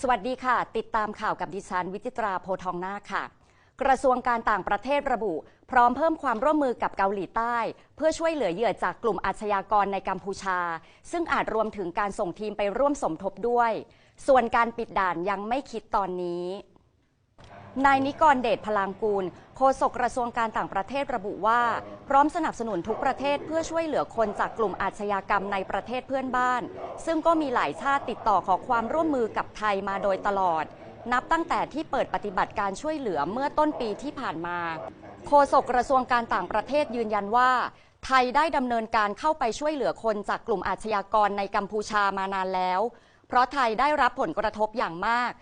สวัสดีค่ะ ติดตามข่าวกับดิฉัน วิจิตราโพทองนาคค่ะ กระทรวงการต่างประเทศระบุ พร้อมเพิ่มความร่วมมือกับเกาหลีใต้ เพื่อช่วยเหลือเหยื่อจากกลุ่มอาชญากรในกัมพูชา ซึ่งอาจรวมถึงการส่งทีมไปร่วมสมทบด้วย ส่วนการปิดด่านยังไม่คิดตอนนี้ นายนิกรเดชพลางกูล โฆษกกระทรวงการต่างประเทศระบุว่า พร้อมสนับสนุนทุกประเทศเพื่อช่วยเหลือคนจากกลุ่มอาชญากรรมในประเทศเพื่อนบ้าน ซึ่งก็มีหลายชาติติดต่อขอความร่วมมือกับไทยมาโดยตลอด นับตั้งแต่ที่เปิดปฏิบัติการช่วยเหลือเมื่อต้นปีที่ผ่านมา โฆษกกระทรวงการต่างประเทศยืนยันว่าไทยได้ดำเนินการเข้าไปช่วยเหลือคนจากกลุ่มอาชญากรในกัมพูชามานานแล้ว เพราะไทยได้รับผลกระทบอย่างมาก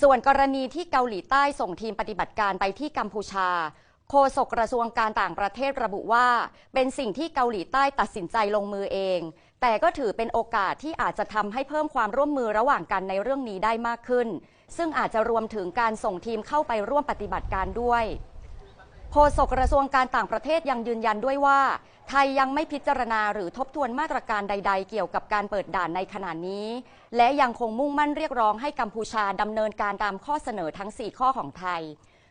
ส่วนกรณีที่เกาหลีใต้ส่งทีมปฏิบัติการไปที่กัมพูชา โฆษกกระทรวงการต่างประเทศระบุว่า เป็นสิ่งที่เกาหลีใต้ตัดสินใจลงมือเอง แต่ก็ถือเป็นโอกาสที่อาจจะทำให้เพิ่มความร่วมมือระหว่างกันในเรื่องนี้ได้มากขึ้น ซึ่งอาจจะรวมถึงการส่งทีมเข้าไปร่วมปฏิบัติการด้วย ฆษกกระทรวงการต่างประเทศยังยืนยันด้วยว่า ไทยยังไม่พิจารณาหรือทบทวนมาตรการใด ๆ เกี่ยวกับการเปิดด่านในขณะนี้ และยังคงมุ่งมั่นเรียกร้องให้กัมพูชาดำเนินการตามข้อเสนอทั้ง 4 ข้อของไทย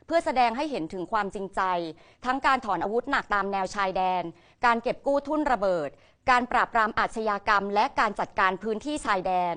เพื่อแสดงให้เห็นถึงความจริงใจ ทั้งการถอนอาวุธหนักตามแนวชายแดน การเก็บกู้ทุ่นระเบิด การปราบปรามอาชญากรรม และการจัดการพื้นที่ชายแดน